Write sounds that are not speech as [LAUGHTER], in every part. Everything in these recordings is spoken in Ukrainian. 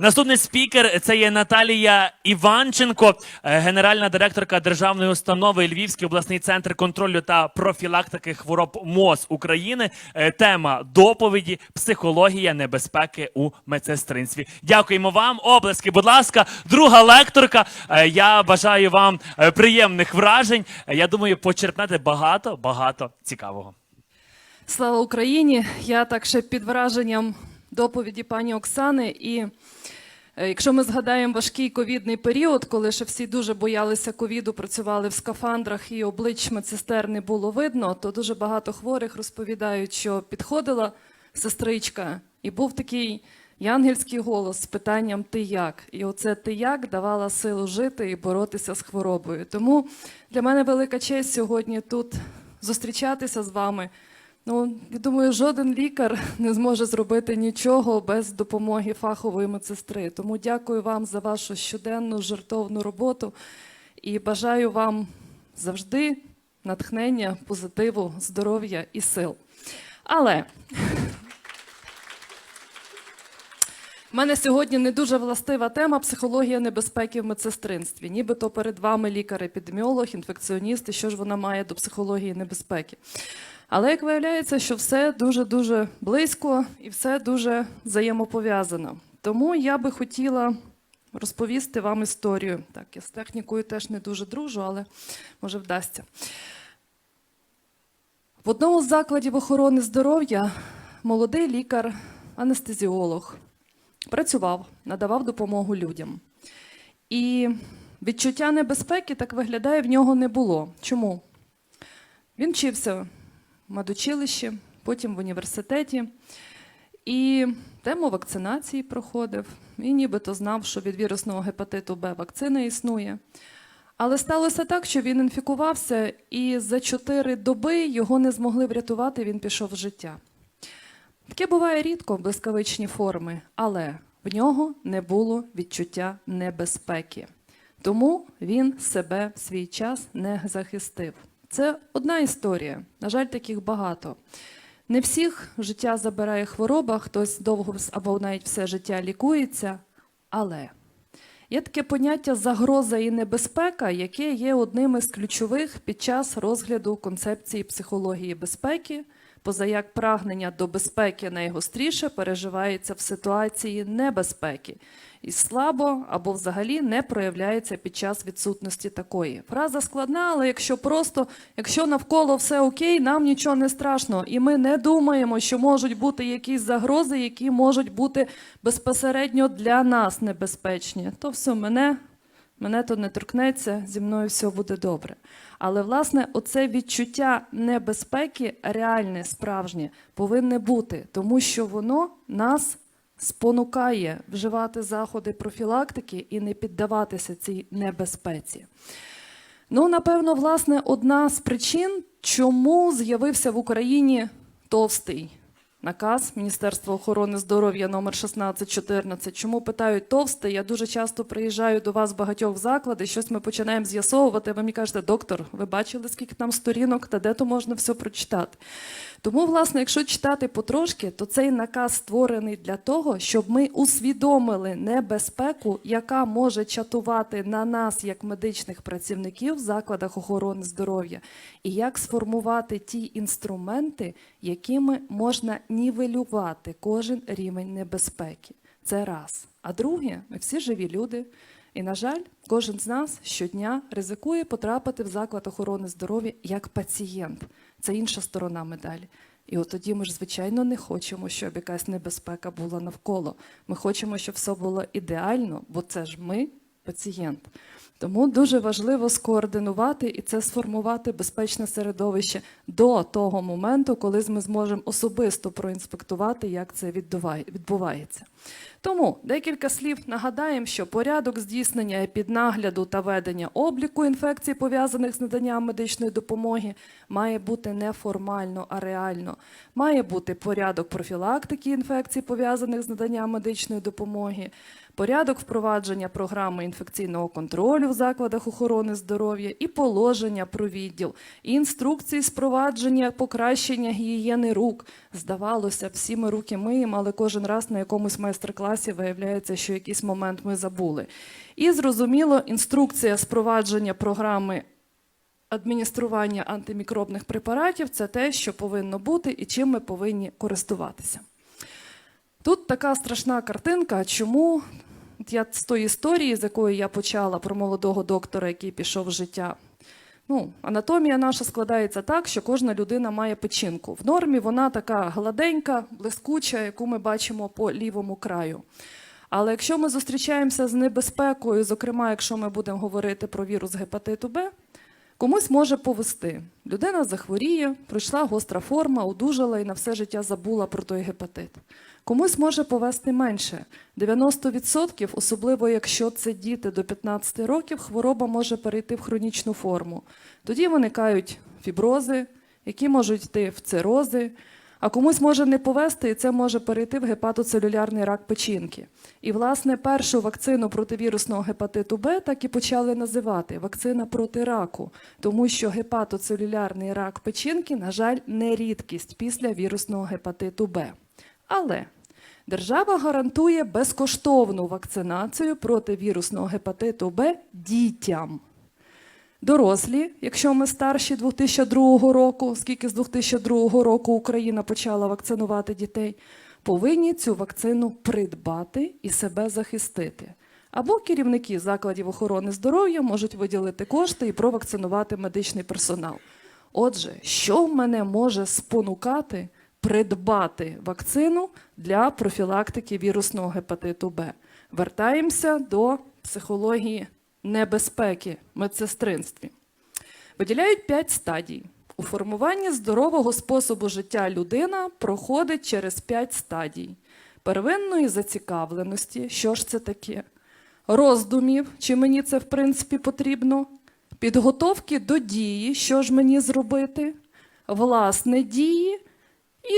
Наступний спікер це є Наталія Іванченко, е, генеральна директорка державної установи Львівський обласний центр контролю та профілактики хвороб МОЗ України. Е, Тема доповіді Психологія небезпеки у медсестринстві. Дякуємо вам. Облески, будь ласка, друга лекторка. Е, Я бажаю вам приємних вражень. Я думаю, почерпнете багато багато цікавого. Слава Україні! Я так ще під враженням доповіді пані Оксани. І е, якщо ми згадаємо важкий ковідний період, коли ще всі дуже боялися ковіду, працювали в скафандрах і облич медсестер не було видно, то дуже багато хворих розповідають, що підходила сестричка, і був такий янгельський голос з питанням Ти як? І оце ти як давала силу жити і боротися з хворобою. Тому для мене велика честь сьогодні тут зустрічатися з вами. Ну, я думаю, жоден лікар [LAUGHS] не зможе зробити нічого без допомоги фахової медсестри. Тому дякую вам за вашу щоденну жертовну роботу і бажаю вам завжди натхнення, позитиву, здоров'я і сил. Але в мене сьогодні не дуже властива тема психологія небезпеки в медсестринстві. Нібито перед вами лікар-епідеміолог, інфекціоніст, і що ж вона має до психології небезпеки. Але як виявляється, що все дуже-дуже близько і все дуже взаємопов'язано. Тому я би хотіла розповісти вам історію. Так, я з технікою теж не дуже дружу, але може вдасться. В одному з закладів охорони здоров'я молодий лікар-анестезіолог працював, надавав допомогу людям. І відчуття небезпеки так виглядає в нього не було. Чому? Він вчився медучилищі, потім в університеті. І тему вакцинації проходив, і нібито знав, що від вірусного гепатиту Б вакцина існує. Але сталося так, що він інфікувався, і за чотири доби його не змогли врятувати, він пішов з життя. Таке буває рідко, блискавичні форми, але в нього не було відчуття небезпеки. Тому він себе в свій час не захистив. Це одна історія. На жаль, таких багато. Не всіх життя забирає хвороба, хтось довго або навіть все життя лікується, але є таке поняття загроза і небезпека, яке є одним із ключових під час розгляду концепції психології безпеки, позаяк прагнення до безпеки найгостріше переживається в ситуації небезпеки і слабо або взагалі не проявляється під час відсутності такої. Фраза складна, але якщо просто, якщо навколо все окей, нам нічого не страшно, і ми не думаємо, що можуть бути якісь загрози, які можуть бути безпосередньо для нас небезпечні, то все мене. Мене то не торкнеться, зі мною все буде добре. Але власне, оце відчуття небезпеки, реальне, справжнє, повинне бути, тому що воно нас спонукає вживати заходи профілактики і не піддаватися цій небезпеці. Ну, напевно, власне, одна з причин, чому з'явився в Україні товстий наказ Міністерства охорони здоров'я номер 1614. Чому питають товстий? Я дуже часто приїжджаю до вас в багатьох заклади, щось ми починаємо з'ясовувати. Ви мені кажете, доктор, ви бачили, скільки там сторінок, та де то можна все прочитати? Тому, власне, якщо читати потрошки, то цей наказ створений для того, щоб ми усвідомили небезпеку, яка може чатувати на нас, як медичних працівників в закладах охорони здоров'я, і як сформувати ті інструменти, якими можна нівелювати кожен рівень небезпеки. Це раз. А друге, ми всі живі люди. І, на жаль, кожен з нас щодня ризикує потрапити в заклад охорони здоров'я як пацієнт. Це інша сторона медалі. І от тоді ми ж, звичайно, не хочемо, щоб якась небезпека була навколо. Ми хочемо, щоб все було ідеально, бо це ж ми пацієнт. Тому дуже важливо скоординувати і це сформувати безпечне середовище до того моменту, коли ми зможемо особисто проінспектувати, як це відбувається. Тому декілька слів нагадаємо, що порядок здійснення піднагляду та ведення обліку інфекцій, пов'язаних з наданням медичної допомоги, має бути не формально, а реально. Має бути порядок профілактики інфекцій, пов'язаних з наданням медичної допомоги, порядок впровадження програми інфекційного контролю в закладах охорони здоров'я і положення про відділ, інструкції з впровадження покращення гігієни рук. Здавалося, всі ми руки миємо, але кожен раз на якомусь майстер-класі виявляється, що якийсь момент ми забули. І зрозуміло, інструкція спровадження програми адміністрування антимікробних препаратів це те, що повинно бути і чим ми повинні користуватися. Тут така страшна картинка, чому я з тої історії, з якої я почала про молодого доктора, який пішов в життя. Ну, анатомія наша складається так, що кожна людина має печінку. В нормі вона така гладенька, блискуча, яку ми бачимо по лівому краю. Але якщо ми зустрічаємося з небезпекою, зокрема, якщо ми будемо говорити про вірус гепатиту Б, комусь може повести. Людина захворіє, пройшла гостра форма, одужала і на все життя забула про той гепатит. Комусь може повести менше. 90%, особливо якщо це діти до 15 років, хвороба може перейти в хронічну форму. Тоді виникають фібрози, які можуть йти в цирози, а комусь може не повести, і це може перейти в гепатоцелюлярний рак печінки. І, власне, першу вакцину проти вірусного гепатиту Б так і почали називати вакцина проти раку, тому що гепатоцелюлярний рак печінки, на жаль, не рідкість після вірусного гепатиту Б. Але держава гарантує безкоштовну вакцинацію проти вірусного гепатиту Б дітям. Дорослі, якщо ми старші 2002 року, оскільки з 2002 року Україна почала вакцинувати дітей, повинні цю вакцину придбати і себе захистити. Або керівники закладів охорони здоров'я можуть виділити кошти і провакцинувати медичний персонал. Отже, що мене може спонукати придбати вакцину для профілактики вірусного гепатиту Б? Вертаємося до психології небезпеки медсестринстві. Виділяють п'ять стадій. У формуванні здорового способу життя людина проходить через п'ять стадій: первинної зацікавленості, що ж це таке, роздумів, чи мені це в принципі потрібно, підготовки до дії, що ж мені зробити, власне дії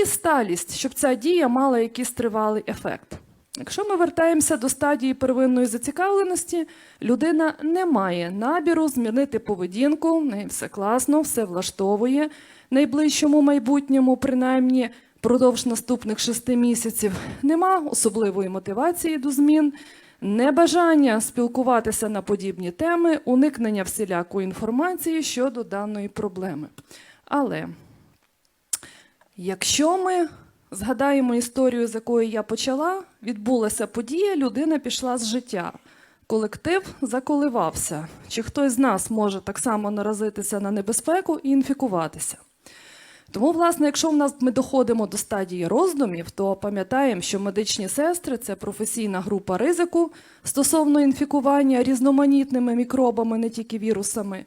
і сталість, щоб ця дія мала якийсь тривалий ефект. Якщо ми вертаємося до стадії первинної зацікавленості, людина не має набіру змінити поведінку, в неї все класно, все влаштовує найближчому майбутньому, принаймні продовж наступних шести місяців. Нема особливої мотивації до змін, небажання спілкуватися на подібні теми, уникнення всілякої інформації щодо даної проблеми. Але Якщо ми згадаємо історію, з якої я почала, відбулася подія, людина пішла з життя. Колектив заколивався. Чи хтось з нас може так само наразитися на небезпеку і інфікуватися? Тому, власне, якщо в нас ми доходимо до стадії роздумів, то пам'ятаємо, що медичні сестри це професійна група ризику стосовно інфікування різноманітними мікробами, не тільки вірусами.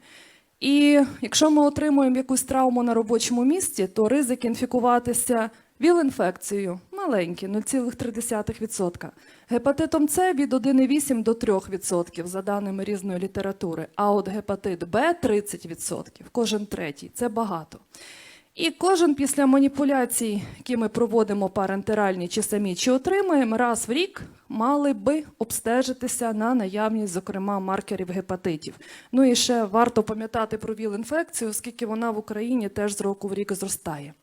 І якщо ми отримуємо якусь травму на робочому місці, то ризик інфікуватися ВІЛ-інфекцією маленький, 0,3%. Гепатитом С від 1,8 до 3%, за даними різної літератури. А от гепатит Б 30%, кожен третій. Це багато. І кожен після маніпуляцій, які ми проводимо парентеральні чи самі, чи отримуємо, раз в рік мали би обстежитися на наявність, зокрема, маркерів гепатитів. Ну і ще варто пам'ятати про ВІЛ-інфекцію, оскільки вона в Україні теж з року в рік зростає.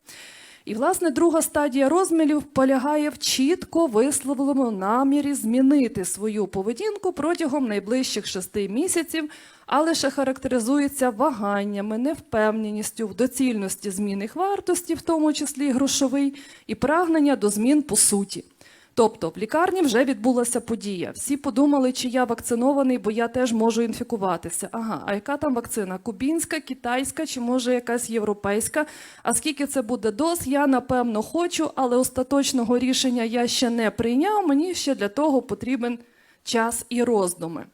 І, власне, друга стадія розмірів полягає в чітко висловленому намірі змінити свою поведінку протягом найближчих шести місяців, але ще характеризується ваганнями, невпевненістю в доцільності змін їх вартості, в тому числі грошовий, і прагнення до змін по суті. Тобто в лікарні вже відбулася подія. Всі подумали, чи я вакцинований, бо я теж можу інфікуватися. Ага, а яка там вакцина? Кубінська, китайська чи може якась європейська? А скільки це буде доз? Я напевно хочу, але остаточного рішення я ще не прийняв. Мені ще для того потрібен час і роздуми.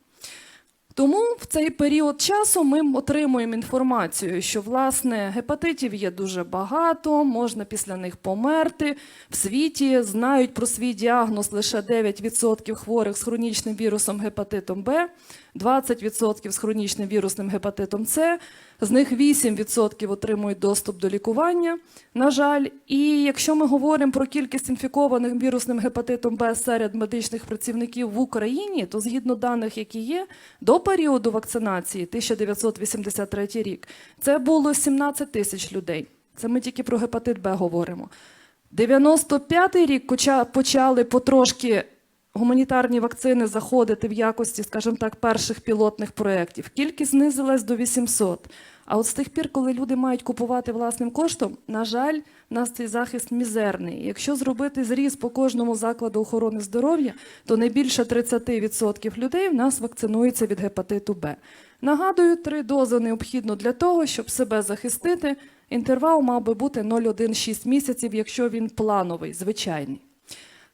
Тому в цей період часу ми отримуємо інформацію, що власне гепатитів є дуже багато, можна після них померти. В світі знають про свій діагноз лише 9% хворих з хронічним вірусом гепатитом Б, 20% з хронічним вірусним гепатитом С, з них 8% отримують доступ до лікування. На жаль, і якщо ми говоримо про кількість інфікованих вірусним гепатитом Б серед медичних працівників в Україні, то згідно даних, які є, до періоду вакцинації 1983 рік, це було 17 тисяч людей. Це ми тільки про гепатит Б говоримо. 95-й рік почали потрошки гуманітарні вакцини заходити в якості, скажімо так, перших пілотних проєктів, кількість знизилась до 800. А от з тих пір, коли люди мають купувати власним коштом, на жаль, в нас цей захист мізерний. Якщо зробити зріз по кожному закладу охорони здоров'я, то не більше 30% людей в нас вакцинуються від гепатиту Б. Нагадую, три дози необхідно для того, щоб себе захистити. Інтервал мав би бути 0,1-6 місяців, якщо він плановий, звичайний.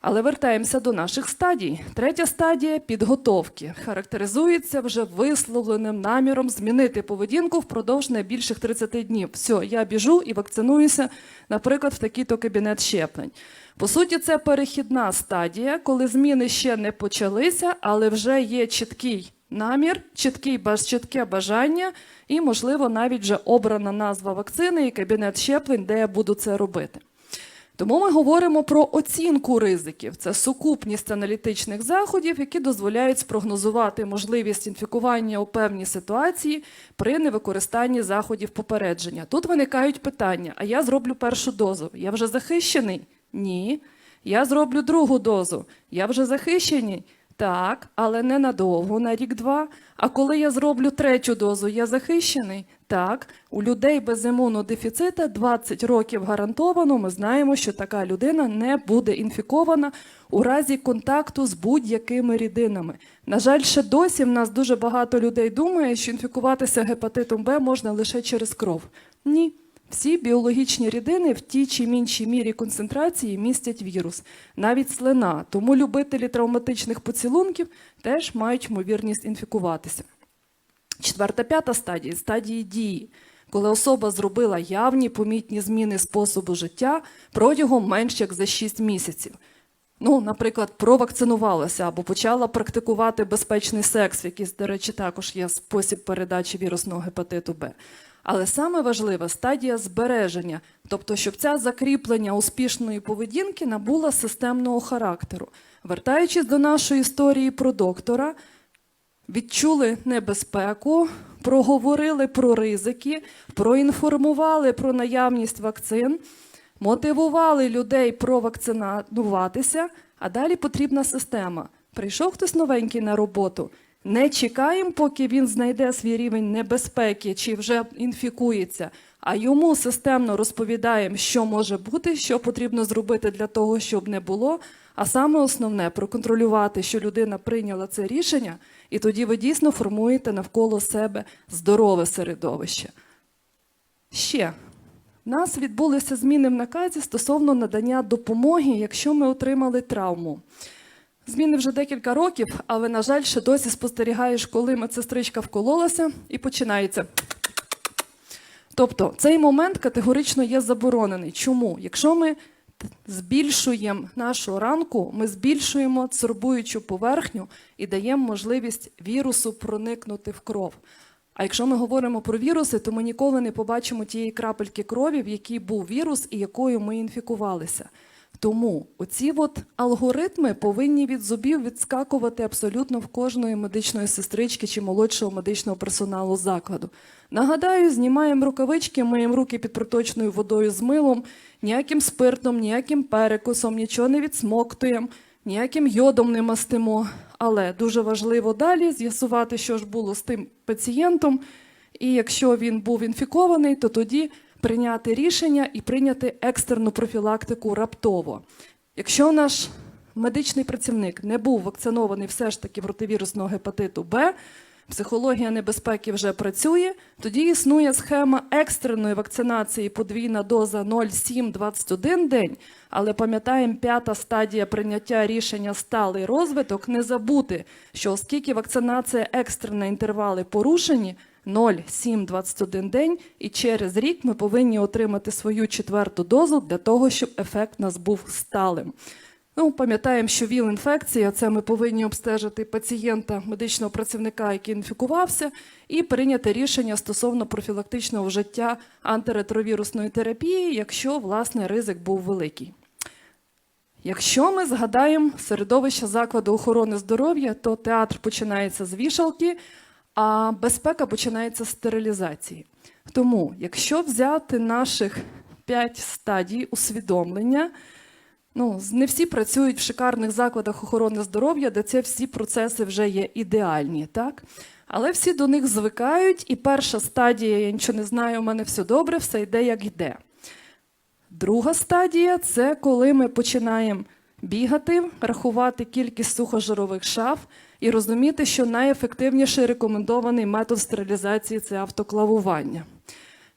Але вертаємося до наших стадій. Третя стадія підготовки характеризується вже висловленим наміром змінити поведінку впродовж найбільших 30 днів. Все, я біжу і вакцинуюся, наприклад, в такий-то кабінет щеплень. По суті, це перехідна стадія, коли зміни ще не почалися, але вже є чіткий намір, чіткий чітке бажання і, можливо, навіть вже обрана назва вакцини і кабінет щеплень, де я буду це робити. Тому ми говоримо про оцінку ризиків. Це сукупність аналітичних заходів, які дозволяють спрогнозувати можливість інфікування у певній ситуації при невикористанні заходів попередження. Тут виникають питання: а я зроблю першу дозу. Я вже захищений? Ні. Я зроблю другу дозу. Я вже захищений? Так, але не надовго, на рік-два. А коли я зроблю третю дозу, я захищений? Так, у людей без імунодефіцита 20 років гарантовано. Ми знаємо, що така людина не буде інфікована у разі контакту з будь-якими рідинами. На жаль, ще досі в нас дуже багато людей думає, що інфікуватися гепатитом Б можна лише через кров. Ні. Всі біологічні рідини в тій чи іншій мірі концентрації містять вірус, навіть слина. Тому любителі травматичних поцілунків теж мають ймовірність інфікуватися. Четверта, п'ята стадія стадії дії, коли особа зробила явні помітні зміни способу життя протягом менш як за 6 місяців. Ну, наприклад, провакцинувалася або почала практикувати безпечний секс, який, до речі, також є спосіб передачі вірусного гепатиту Б. Але саме важлива стадія збереження, тобто, щоб ця закріплення успішної поведінки набула системного характеру. Вертаючись до нашої історії про доктора, відчули небезпеку, проговорили про ризики, проінформували про наявність вакцин, мотивували людей провакцинуватися, а далі потрібна система. Прийшов хтось новенький на роботу. Не чекаємо, поки він знайде свій рівень небезпеки чи вже інфікується, а йому системно розповідаємо, що може бути, що потрібно зробити для того, щоб не було. А саме основне проконтролювати, що людина прийняла це рішення, і тоді ви дійсно формуєте навколо себе здорове середовище. Ще в нас відбулися зміни в наказі стосовно надання допомоги, якщо ми отримали травму. Зміни вже декілька років, але, на жаль, ще досі спостерігаєш, коли медсестричка вкололася і починається. Тобто цей момент категорично є заборонений. Чому? Якщо ми збільшуємо нашу ранку, ми збільшуємо цербуючу поверхню і даємо можливість вірусу проникнути в кров. А якщо ми говоримо про віруси, то ми ніколи не побачимо тієї крапельки крові, в якій був вірус і якою ми інфікувалися. Тому оці от алгоритми повинні від зубів відскакувати абсолютно в кожної медичної сестрички чи молодшого медичного персоналу закладу. Нагадаю, знімаємо рукавички, миємо руки під проточною водою з милом, ніяким спиртом, ніяким перекусом, нічого не відсмоктуємо, ніяким йодом не мастимо. Але дуже важливо далі з'ясувати, що ж було з тим пацієнтом. І якщо він був інфікований, то тоді прийняти рішення і прийняти екстерну профілактику раптово. Якщо наш медичний працівник не був вакцинований все ж таки проти вірусного гепатиту Б, психологія небезпеки вже працює, тоді існує схема екстреної вакцинації подвійна доза 0,7-21 день. Але пам'ятаємо, п'ята стадія прийняття рішення сталий розвиток. Не забути, що оскільки вакцинація екстрена інтервали порушені, 0,7-21 день, і через рік ми повинні отримати свою четверту дозу для того, щоб ефект нас був сталим. Ну, пам'ятаємо, що ВІЛ-інфекція це ми повинні обстежити пацієнта, медичного працівника, який інфікувався, і прийняти рішення стосовно профілактичного вжиття антиретровірусної терапії, якщо власне ризик був великий. Якщо ми згадаємо середовище закладу охорони здоров'я, то театр починається з вішалки, а безпека починається з стерилізації. Тому, якщо взяти наших п'ять стадій усвідомлення, Ну, не всі працюють в шикарних закладах охорони здоров'я, де ці всі процеси вже є ідеальні, так? Але всі до них звикають, і перша стадія, я нічого не знаю, у мене все добре, все йде як йде. Друга стадія це коли ми починаємо бігати, рахувати кількість сухожирових шаф і розуміти, що найефективніший рекомендований метод стерилізації це автоклавування.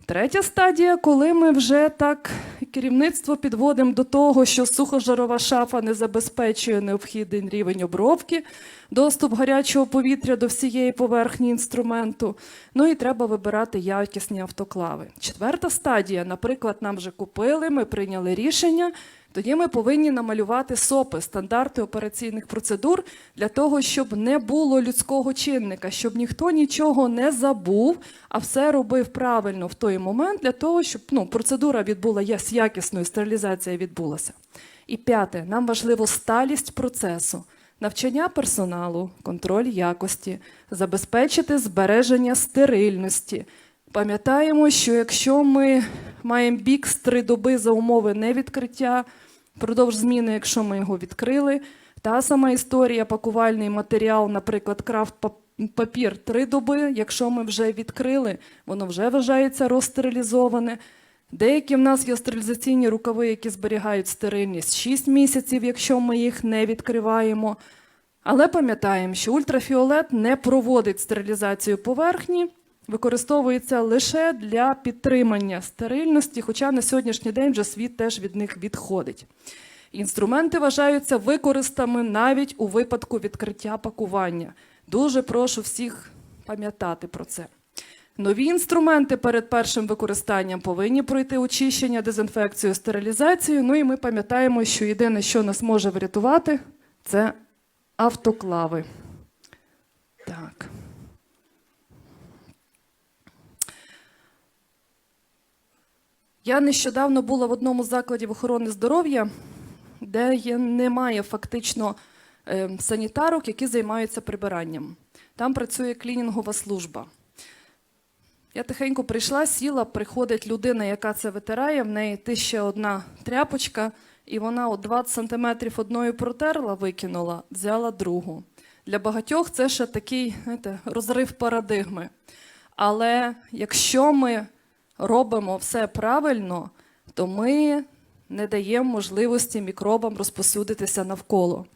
Третя стадія, коли ми вже так керівництво підводимо до того, що сухожарова шафа не забезпечує необхідний рівень обробки, доступ гарячого повітря до всієї поверхні інструменту. Ну і треба вибирати якісні автоклави. Четверта стадія, наприклад, нам вже купили, ми прийняли рішення. Тоді ми повинні намалювати СОПи, стандарти операційних процедур, для того, щоб не було людського чинника, щоб ніхто нічого не забув, а все робив правильно в той момент, для того, щоб ну, процедура відбула я- з якісною, стерилізація відбулася. І п'яте, нам важливо сталість процесу. Навчання персоналу, контроль якості, забезпечити збереження стерильності. Пам'ятаємо, що якщо ми маємо бік з три доби за умови невідкриття, продовж зміни, якщо ми його відкрили, та сама історія, пакувальний матеріал, наприклад, крафт папір три доби, якщо ми вже відкрили, воно вже вважається розстерилізоване. Деякі в нас є стерилізаційні рукави, які зберігають стерильність 6 місяців, якщо ми їх не відкриваємо. Але пам'ятаємо, що ультрафіолет не проводить стерилізацію поверхні, використовується лише для підтримання стерильності, хоча на сьогоднішній день вже світ теж від них відходить. Інструменти вважаються використаними навіть у випадку відкриття пакування. Дуже прошу всіх пам'ятати про це. Нові інструменти перед першим використанням повинні пройти очищення, дезінфекцію, стерилізацію. Ну і ми пам'ятаємо, що єдине, що нас може врятувати, це автоклави. Так. Я нещодавно була в одному з закладів охорони здоров'я, де є, немає фактично е, санітарок, які займаються прибиранням. Там працює клінінгова служба. Я тихенько прийшла, сіла, приходить людина, яка це витирає, в неї ти ще одна тряпочка, і вона от 20 сантиметрів одною протерла, викинула, взяла другу. Для багатьох це ще такий знаєте, розрив парадигми. Але якщо ми робимо все правильно, то ми не даємо можливості мікробам розпосюдитися навколо.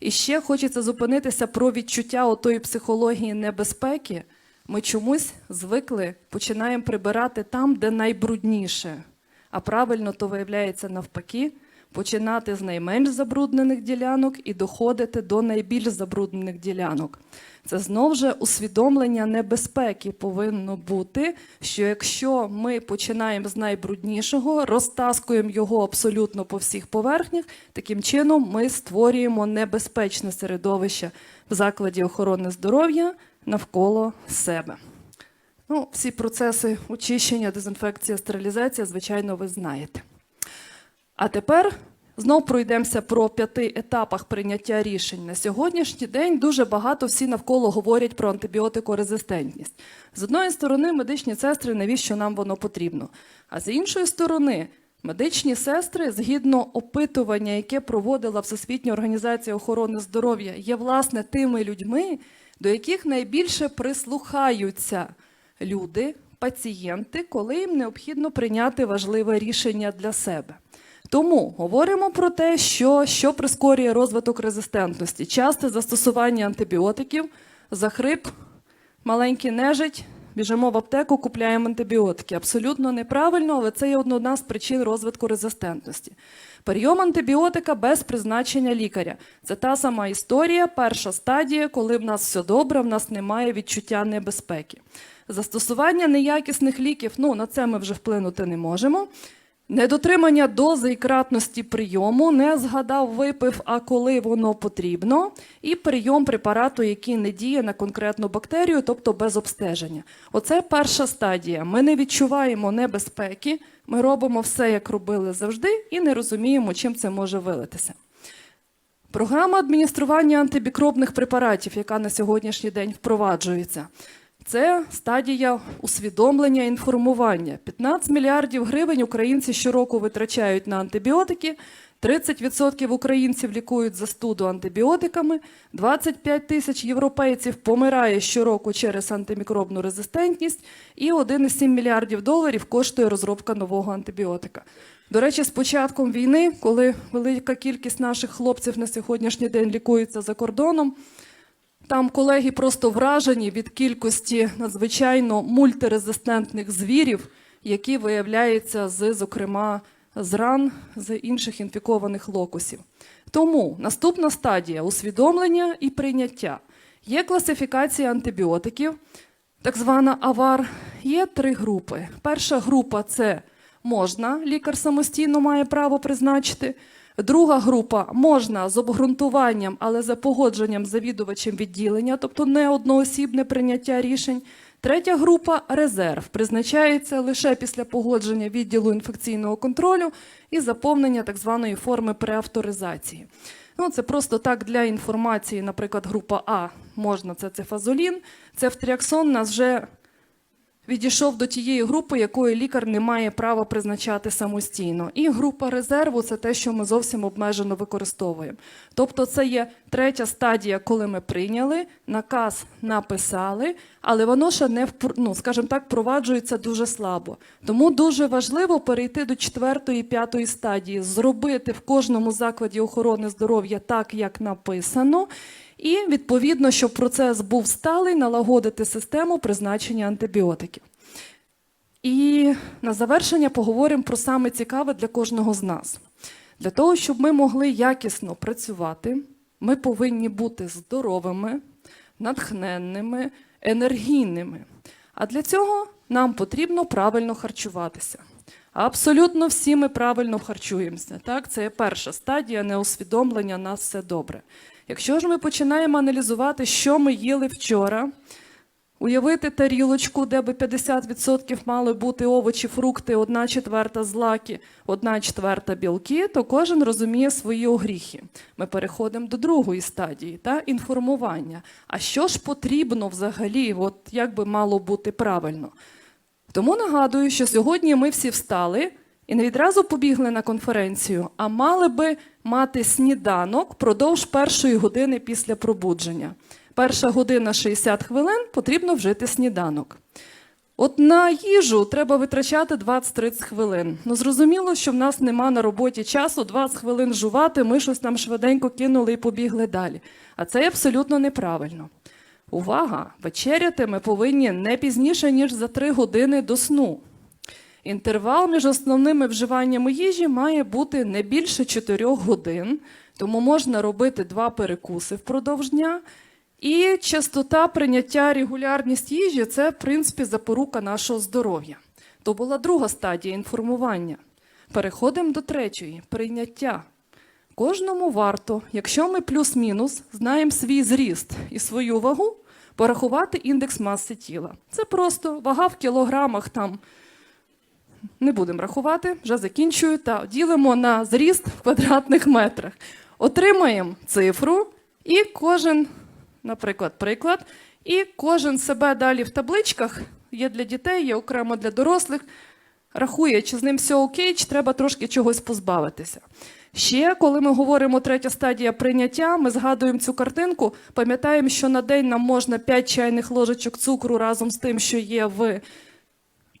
І ще хочеться зупинитися про відчуття отої психології небезпеки. Ми чомусь звикли, починаємо прибирати там, де найбрудніше. А правильно то виявляється навпаки, починати з найменш забруднених ділянок і доходити до найбільш забруднених ділянок. Це знов же усвідомлення небезпеки повинно бути, що якщо ми починаємо з найбруднішого, розтаскуємо його абсолютно по всіх поверхнях, таким чином ми створюємо небезпечне середовище в закладі охорони здоров'я навколо себе. Ну, всі процеси очищення, дезінфекція, стерилізація, звичайно, ви знаєте. А тепер знов пройдемося про п'яти етапах прийняття рішень. На сьогоднішній день дуже багато всі навколо говорять про антибіотикорезистентність. З одної сторони, медичні сестри, навіщо нам воно потрібно? А з іншої сторони, медичні сестри, згідно опитування, яке проводила Всесвітня організація охорони здоров'я, є власне тими людьми, до яких найбільше прислухаються люди, пацієнти, коли їм необхідно прийняти важливе рішення для себе. Тому говоримо про те, що, що прискорює розвиток резистентності. Часте застосування антибіотиків, захрип, маленький нежить, біжимо в аптеку, купляємо антибіотики. Абсолютно неправильно, але це є одна з причин розвитку резистентності. Прийом антибіотика без призначення лікаря. Це та сама історія, перша стадія, коли в нас все добре, в нас немає відчуття небезпеки. Застосування неякісних ліків, ну на це ми вже вплинути не можемо. Недотримання дози і кратності прийому, не згадав, випив, а коли воно потрібно, і прийом препарату, який не діє на конкретну бактерію, тобто без обстеження. Оце перша стадія. Ми не відчуваємо небезпеки, ми робимо все, як робили завжди, і не розуміємо, чим це може вилитися. Програма адміністрування антибікробних препаратів, яка на сьогоднішній день впроваджується. Це стадія усвідомлення інформування. 15 мільярдів гривень українці щороку витрачають на антибіотики. 30% українців лікують застуду антибіотиками, 25 тисяч європейців помирає щороку через антимікробну резистентність, і 1,7 мільярдів доларів коштує розробка нового антибіотика. До речі, з початком війни, коли велика кількість наших хлопців на сьогоднішній день лікується за кордоном, там колеги просто вражені від кількості надзвичайно мультирезистентних звірів, які виявляються з, зокрема, з ран з інших інфікованих локусів. Тому наступна стадія усвідомлення і прийняття. Є класифікація антибіотиків, так звана АВАР. Є три групи. Перша група це можна, лікар самостійно має право призначити. Друга група можна з обґрунтуванням, але за погодженням завідувачем відділення, тобто не одноосібне прийняття рішень. Третя група резерв призначається лише після погодження відділу інфекційного контролю і заповнення так званої форми преавторизації. Ну, це просто так для інформації. Наприклад, група А можна це цефазолін. Цефтріаксон нас вже відійшов до тієї групи, якої лікар не має права призначати самостійно. І група резерву це те, що ми зовсім обмежено використовуємо. Тобто, це є третя стадія, коли ми прийняли, наказ написали, але воно ще не ну, скажімо так, впроваджується дуже слабо. Тому дуже важливо перейти до четвертої п'ятої стадії, зробити в кожному закладі охорони здоров'я так, як написано. І відповідно, щоб процес був сталий, налагодити систему призначення антибіотиків. І на завершення поговоримо про саме цікаве для кожного з нас. Для того, щоб ми могли якісно працювати, ми повинні бути здоровими, натхненними, енергійними. А для цього нам потрібно правильно харчуватися. Абсолютно всі ми правильно харчуємося. Так? Це є перша стадія неусвідомлення нас все добре. Якщо ж ми починаємо аналізувати, що ми їли вчора, уявити тарілочку, де би 50% мали бути овочі, фрукти, одна четверта злаки, одна четверта білки, то кожен розуміє свої огріхи. Ми переходимо до другої стадії та інформування. А що ж потрібно взагалі, от як би мало бути правильно? Тому нагадую, що сьогодні ми всі встали і не відразу побігли на конференцію, а мали би мати сніданок впродовж першої години після пробудження. Перша година 60 хвилин потрібно вжити сніданок. От на їжу треба витрачати 20-30 хвилин. Ну зрозуміло, що в нас нема на роботі часу 20 хвилин жувати, ми щось там швиденько кинули і побігли далі. А це абсолютно неправильно. Увага! Вечеряти ми повинні не пізніше, ніж за 3 години до сну. Інтервал між основними вживаннями їжі має бути не більше 4 годин, тому можна робити два перекуси впродовж дня. І частота прийняття, регулярність їжі це, в принципі, запорука нашого здоров'я. То була друга стадія інформування. Переходимо до третьої прийняття. Кожному варто, якщо ми плюс-мінус знаємо свій зріст і свою вагу, порахувати індекс маси тіла. Це просто вага в кілограмах там. Не будемо рахувати, вже закінчую та ділимо на зріст в квадратних метрах. Отримаємо цифру, і кожен, наприклад, приклад, і кожен себе далі в табличках є для дітей, є окремо для дорослих. Рахує, чи з ним все окей, чи треба трошки чогось позбавитися. Ще, коли ми говоримо третя стадія прийняття, ми згадуємо цю картинку, пам'ятаємо, що на день нам можна 5 чайних ложечок цукру разом з тим, що є в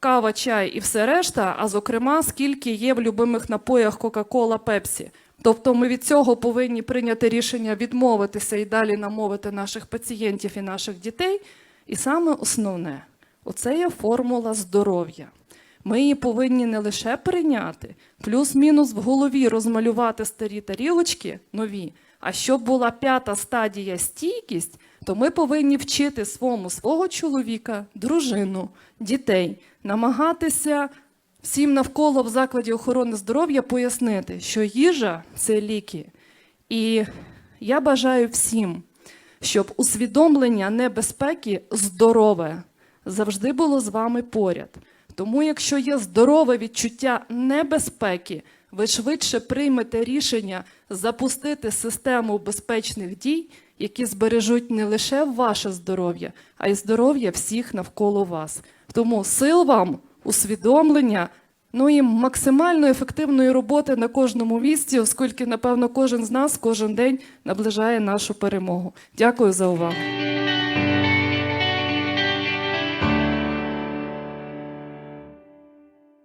кава, чай і все решта, а зокрема, скільки є в любимих напоях Кока-Кола, Пепсі. Тобто ми від цього повинні прийняти рішення відмовитися і далі намовити наших пацієнтів і наших дітей. І саме основне оце є формула здоров'я. Ми її повинні не лише прийняти, плюс-мінус в голові розмалювати старі тарілочки нові. А щоб була п'ята стадія стійкість, то ми повинні вчити своєму свого чоловіка, дружину, дітей, намагатися всім навколо в закладі охорони здоров'я пояснити, що їжа це ліки. І я бажаю всім, щоб усвідомлення небезпеки здорове завжди було з вами поряд. Тому, якщо є здорове відчуття небезпеки, ви швидше приймете рішення запустити систему безпечних дій, які збережуть не лише ваше здоров'я, а й здоров'я всіх навколо вас. Тому сил вам, усвідомлення, Ну і максимально ефективної роботи на кожному місці, оскільки, напевно, кожен з нас кожен день наближає нашу перемогу. Дякую за увагу.